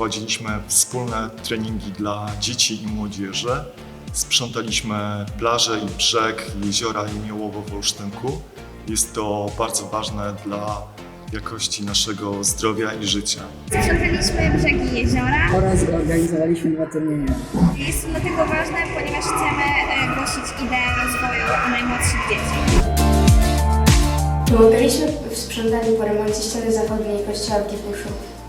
prowadziliśmy wspólne treningi dla dzieci i młodzieży. Sprzątaliśmy plaże i brzeg jeziora Jemiołowo w Olsztynku. Jest to bardzo ważne dla jakości naszego zdrowia i życia. Sprzątaliśmy brzegi jeziora. oraz organizowaliśmy dwa turnieje. Jest to dlatego ważne, ponieważ chcemy e, głosić ideę rozwoju najmłodszych dzieci. Pomagaliśmy w sprzątaniu po remoncie ściany zachodniej kościoła w Gipuszu.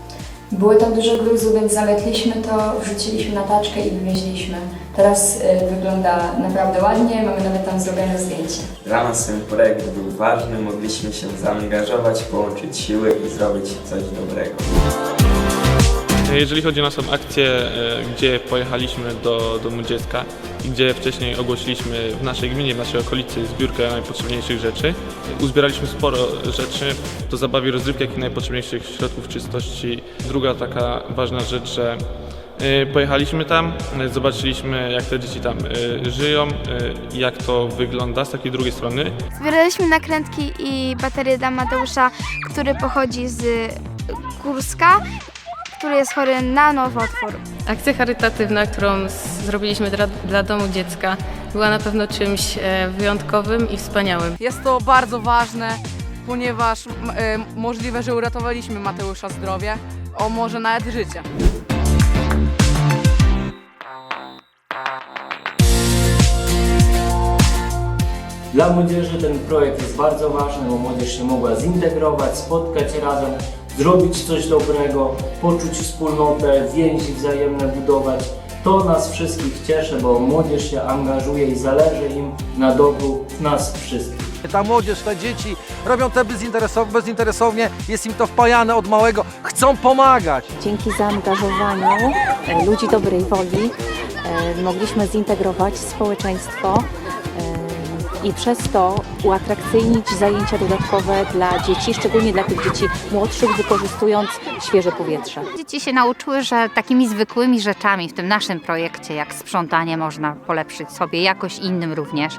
Było tam dużo gruzu, więc zametliśmy to, wrzuciliśmy na taczkę i wywieźliśmy. Teraz y, wygląda naprawdę ładnie, mamy nawet tam zrobione zdjęcie. Dla nas ten projekt był ważny, mogliśmy się zaangażować, połączyć siły i zrobić coś dobrego. Jeżeli chodzi o naszą akcję, e, gdzie pojechaliśmy do Domu Dziecka i gdzie wcześniej ogłosiliśmy w naszej gminie, w naszej okolicy zbiórkę najpotrzebniejszych rzeczy, uzbieraliśmy sporo rzeczy do zabawy rozrywki, jak i najpotrzebniejszych środków czystości. Druga taka ważna rzecz, że e, pojechaliśmy tam, e, zobaczyliśmy jak te dzieci tam e, żyją, e, jak to wygląda z takiej drugiej strony. Zbieraliśmy nakrętki i baterie dla Mateusza, który pochodzi z Górska, który jest chory na nowotwór. Akcja charytatywna, którą zrobiliśmy dla, dla Domu Dziecka, była na pewno czymś e, wyjątkowym i wspaniałym. Jest to bardzo ważne, ponieważ e, możliwe, że uratowaliśmy Mateusza zdrowie, o może nawet życie. Dla młodzieży ten projekt jest bardzo ważny, bo młodzież się mogła zintegrować, spotkać razem, zrobić coś dobrego, poczuć wspólnotę, więzi wzajemne budować. To nas wszystkich cieszy, bo młodzież się angażuje i zależy im na dobru nas wszystkich. Ta młodzież, te dzieci robią to bezinteresow- bezinteresownie, jest im to wpajane od małego, chcą pomagać. Dzięki zaangażowaniu e, ludzi dobrej woli e, mogliśmy zintegrować społeczeństwo i przez to uatrakcyjnić zajęcia dodatkowe dla dzieci, szczególnie dla tych dzieci młodszych, wykorzystując świeże powietrze. Dzieci się nauczyły, że takimi zwykłymi rzeczami w tym naszym projekcie, jak sprzątanie, można polepszyć sobie jakoś innym również.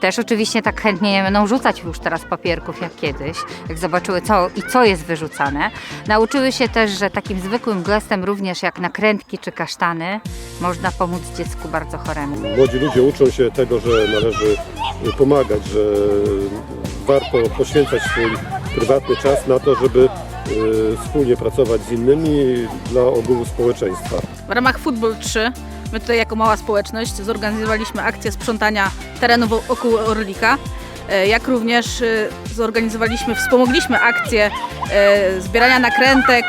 Też oczywiście tak chętnie nie będą rzucać już teraz papierków jak kiedyś, jak zobaczyły co i co jest wyrzucane. Nauczyły się też, że takim zwykłym gestem również jak nakrętki czy kasztany można pomóc dziecku bardzo choremu. Młodzi ludzie uczą się tego, że należy pomagać, że warto poświęcać swój prywatny czas na to, żeby wspólnie pracować z innymi dla ogółu społeczeństwa. W ramach Football 3 my tutaj jako mała społeczność zorganizowaliśmy akcję sprzątania terenu wokół Orlika. E, Jak również e, zorganizowaliśmy, wspomogliśmy akcję e, zbierania nakrętek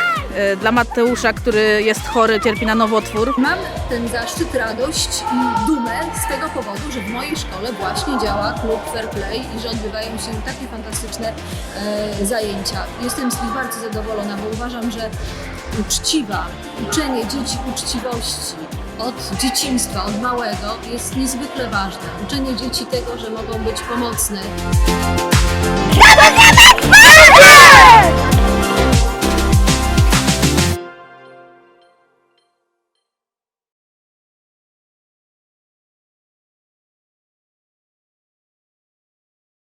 dla Mateusza, który jest chory, cierpi na nowotwór. Mam ten zaszczyt, radość i dumę z tego powodu, że w mojej szkole właśnie działa klub Fair Play i że odbywają się takie fantastyczne zajęcia. Jestem z nich bardzo zadowolona, bo uważam, że uczciwa, uczenie dzieci uczciwości od dzieciństwa, od małego jest niezwykle ważne. Uczenie dzieci tego, że mogą być pomocne.